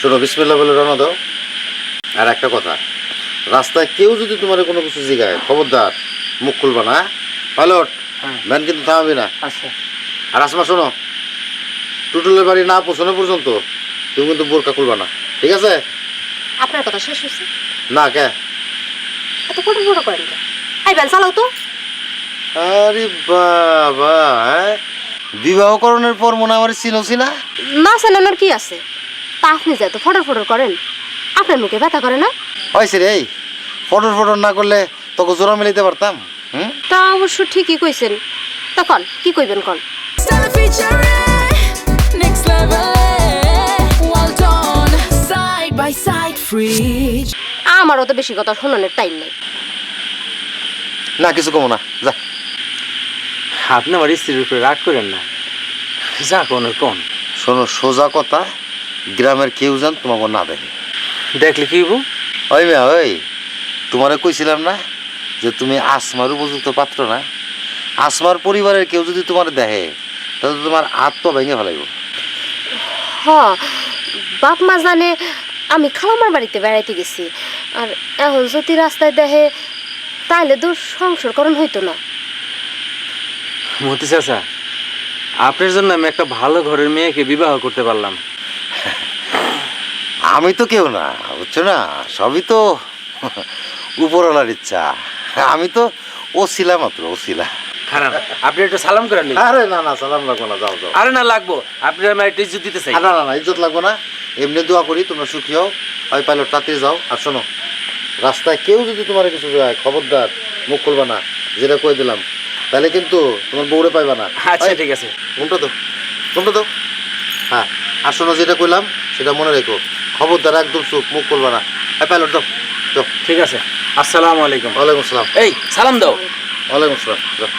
শোনো বিসমিল্লা বলে রওনা দাও। আর একটা কথা রাস্তায় কেউ যদি তোমার কোনো কিছু জিগায় খবরদার মুখ খুলবা না পাইলট হ্যাঁ। ম্যান কিন্তু থামাবি না। আচ্ছা আর আসমা শোনো টুটুলের বাড়ি না পৌঁছানো পর্যন্ত তুমি কিন্তু বোরকা খুলবা না ঠিক আছে? আপনার কথা শেষ হয়েছে? না কে? এত ফটো ফটো করেন কেন? বেল চালাও তো। আরে বাবা হ্যাঁ? বিবাহকরণের পর মনে হয় আমার চিনোছি না না জানানোর কি আছে? তা আপনি যে এত ফটো ফটো করেন। আপনার মুখে ব্যথা করে না? হয়েছে রে এই ফটোর ফটো না করলে তোকে জোড়া মিলাইতে পারতাম হুম? তা অবশ্য ঠিকই কইছেন। তা কন কি কইবেন কন. আমারও তো বেশি কথা শোনানোর টাইম নেই। না কিছু কমো না যা। আপনি আমার স্ত্রীর উপরে রাগ করেন না। যা কোন কোন। শোনো সোজা কথা গ্রামের কেউ যেন তোমাকে না দেখে। দেখলে কি হইব? ওই মেয়া ওই। তোমারে কইছিলাম না যে তুমি আসমার উপযুক্ত পাত্র না? আসমার পরিবারের কেউ যদি তোমার দেখে তাহলে তোমার আত্ম ভেঙে ফেলাইব। হ বাপ মা জানে আমি খালামার বাড়িতে বেড়াইতে গেছি। আর এখন যদি রাস্তায় দেখে তাহলে তো সংসার সংসারকরণ হইতো না। মতি চাচা আপনার জন্য আমি একটা ভালো ঘরের মেয়েকে বিবাহ করতে পারলাম। আমি তো কেউ না বুঝছ না? সবই তো উপরওয়ালার ইচ্ছা। আমি তো ও ছিলা মাত্র ও ছিলা খারাপ। আপনি একটু সালাম করে নিন আরে না না সালাম লাগবো না যাও যাও। আরে না লাগবো। আপনি আমার একটু ইজ্জত দিতে চাই। না না না ইজ্জত লাগবো না। এমনি দোয়া করি তোমরা সুখী হও। ওই পাইলট তাড়াতাড়ি যাও। আর শোনো রাস্তায় কেউ যদি তোমার কিছু যায় খবরদার মুখ খুলবা না যেটা কই দিলাম তাহলে কিন্তু তোমার বউরে পাইবা না। আচ্ছা ঠিক আছে। ঘুমটা দাও ঘুমটা দাও। হ্যাঁ আর শোনো যেটা কইলাম সেটা মনে রেখো। খবরদার একদম চুপ মুখ করবে না। হ্যাঁ পাইলট দাও দাও ঠিক আছে। আসসালামু আলাইকুম। ওয়ালাইকুম আসসালাম। এই সালাম দাও। ওয়ালাইকুম আসসালাম যাও।